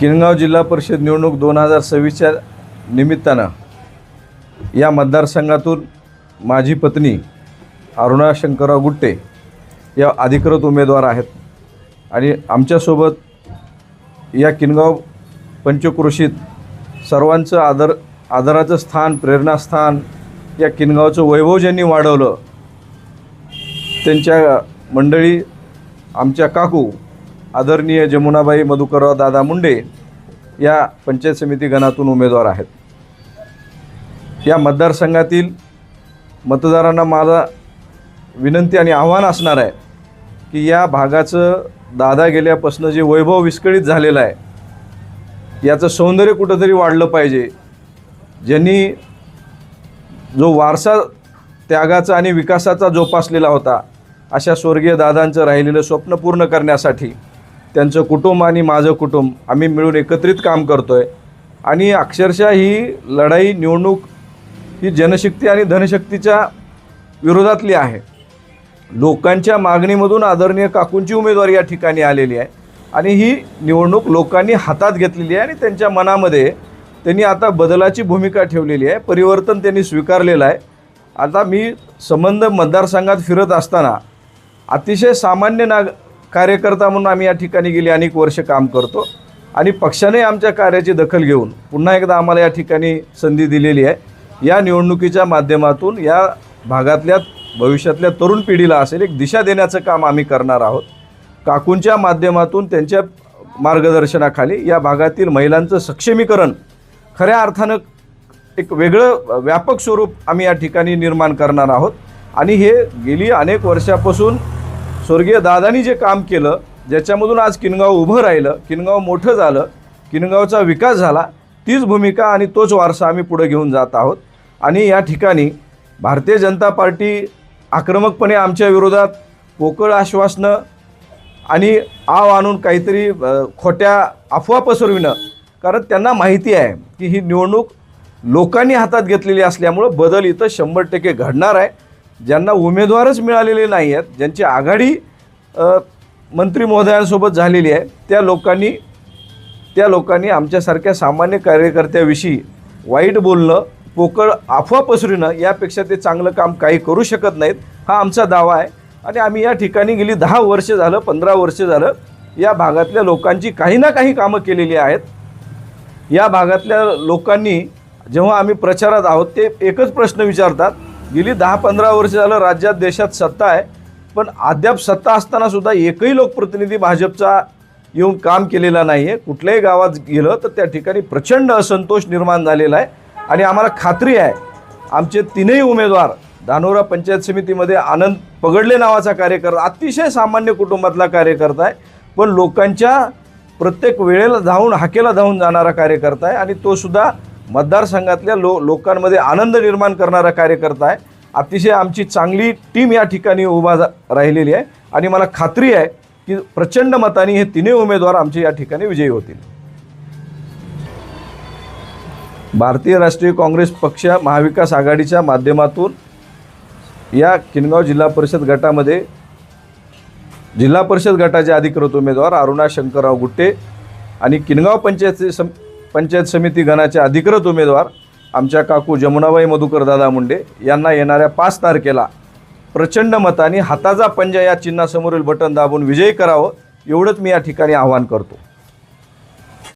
किनगाव जिल्हा परिषद निवडणूक दोन हजार सव्वीसच्या निमित्तानं या मतदारसंघातून माझी पत्नी अरुणा शंकरराव गुट्टे या अधिकृत उमेदवार आहेत. आणि आमच्यासोबत या किनगाव पंचक्रोशीत सर्वांचं आदर आदराचं स्थान प्रेरणास्थान या किनगावचं वैभव ज्यांनी वाढवलं त्यांच्या मंडळी आमच्या काकू आदरणीय जमुनाबाई मधुकरराव दादा मुंडे या पंचायत समिती गणातून उमेदवार आहेत. या मतदारसंघातील मतदारांना माझा विनंती आणि आव्हान असणार आहे की या भागाचं दादा गेल्यापासून जे वैभव विस्कळीत झालेलं आहे याचं सौंदर्य कुठंतरी वाढलं पाहिजे. ज्यांनी जो वारसा त्यागाचा आणि विकासाचा जोपासलेला होता अशा स्वर्गीय दादांचं राहिलेलं स्वप्न पूर्ण करण्यासाठी त्यांचं कुटुंब आणि माझं कुटुंब आम्ही मिळून एकत्रित काम करतो आहे आणि अक्षरशः ही लढाई निवडणूक ही जनशक्ती आणि धनशक्तीच्या विरोधातली आहे. लोकांच्या मागणीमधून आदरणीय काकूंची उमेदवारी या ठिकाणी आलेली आहे. आणि ही निवडणूक लोकांनी हातात घेतलेली आहे आणि त्यांच्या मनामध्ये त्यांनी आता बदलाची भूमिका ठेवलेली आहे. परिवर्तन त्यांनी स्वीकारलेलं आहे. आता मी संबंध मतदारसंघात फिरत असताना अतिशय सामान्य नाग कार्यकर्ता म्हणून आम्ही या ठिकाणी गेली अनेक वर्ष काम करतो. आणि पक्षाने आमच्या कार्याची दखल घेऊन पुन्हा एकदा आम्हाला या ठिकाणी संधी दिलेली आहे. या निवडणुकीच्या माध्यमातून या भागातल्या भविष्यातल्या तरुण पिढीला असेल एक दिशा देण्याचं काम आम्ही करणार आहोत. काकूंच्या माध्यमातून त्यांच्या मार्गदर्शनाखाली या भागातील महिलांचं सक्षमीकरण खऱ्या अर्थानं एक वेगळं व्यापक स्वरूप आम्ही या ठिकाणी निर्माण करणार आहोत. आणि हे गेली अनेक वर्षापासून स्वर्गीय दादानी जे काम केलं ज्याच्यामधून आज किनगाव उभं राहिलं किनगाव मोठं झालं किनगावचा विकास झाला तीच भूमिका आणि तोच वारसा आम्ही पुढे घेऊन जात आहोत. आणि या ठिकाणी भारतीय जनता पार्टी आक्रमकपणे आमच्या विरोधात पोकळ आश्वासनं आणि आव आणून काहीतरी खोट्या अफवा पसरविणं कारण त्यांना माहिती आहे की ही निवडणूक लोकांनी हातात घेतलेली असल्यामुळं बदल इथं शंभर टक्के घडणार आहे. ज्यांना उमेदवारच मिळालेले नाही आहेत ज्यांची आघाडी मंत्री महोदयांसोबत झालेली आहे त्या लोकांनी त्या लोकांनी आमच्यासारख्या सामान्य कार्यकर्त्याविषयी वाईट बोलणं पोकळ अफवा पसरणं यापेक्षा ते चांगलं काम काही करू शकत नाहीत हा आमचा दावा आहे. आणि आम्ही या ठिकाणी गेली दहा वर्ष झालं पंधरा वर्ष झालं या भागातल्या लोकांची काही ना काही कामं केलेली आहेत. या भागातल्या लोकांनी जेव्हा आम्ही प्रचारात आहोत ते एकच प्रश्न विचारतात गेली दहा पंधरा वर्ष झालं राज्यात देशात सत्ता आहे पण अद्याप सत्ता असताना सुद्धा एकही लोकप्रतिनिधी भाजपचा येऊन काम केलेला नाही आहे कुठल्याही गावात गेलं तर त्या ठिकाणी प्रचंड असंतोष निर्माण झालेला आहे. आणि आम्हाला खात्री आहे आमचे तीनही उमेदवार धानोरा पंचायत समितीमध्ये आनंद पगडले नावाचा कार्यकर्ता अतिशय सामान्य कुटुंबातला कार्यकर्ता आहे. पण लोकांच्या प्रत्येक वेळेला धावून हाकेला धावून जाणारा कार्यकर्ता आहे आणि तो सुद्धा मतदारसंघातल्या लो लोकांमध्ये आनंद निर्माण करणारा कार्यकर्ता आहे. अतिशय आमची चांगली टीम या ठिकाणी उभा राहिलेली आहे. आणि मला खात्री आहे की प्रचंड मताने हे तिन्ही उमेदवार आमचे या ठिकाणी विजयी होतील. भारतीय राष्ट्रीय काँग्रेस पक्ष महाविकास आघाडीच्या माध्यमातून या किनगाव जिल्हा परिषद गटामध्ये जिल्हा परिषद गटाचे अधिकृत उमेदवार अरुणा शंकरराव गुट्टे आणि किनगाव पंचायत सम पंचायत समिती गणाचे अधिकृत उमेदवार आमच्या काकू जमुनाबाई मधुकर दादा मुंडे यांना येणाऱ्या पाच तारखेला प्रचंड मताने हाताचा पंजा या चिन्हासमोरील बटन दाबून विजयी करावं एवढंच मी या ठिकाणी आवाहन करतो.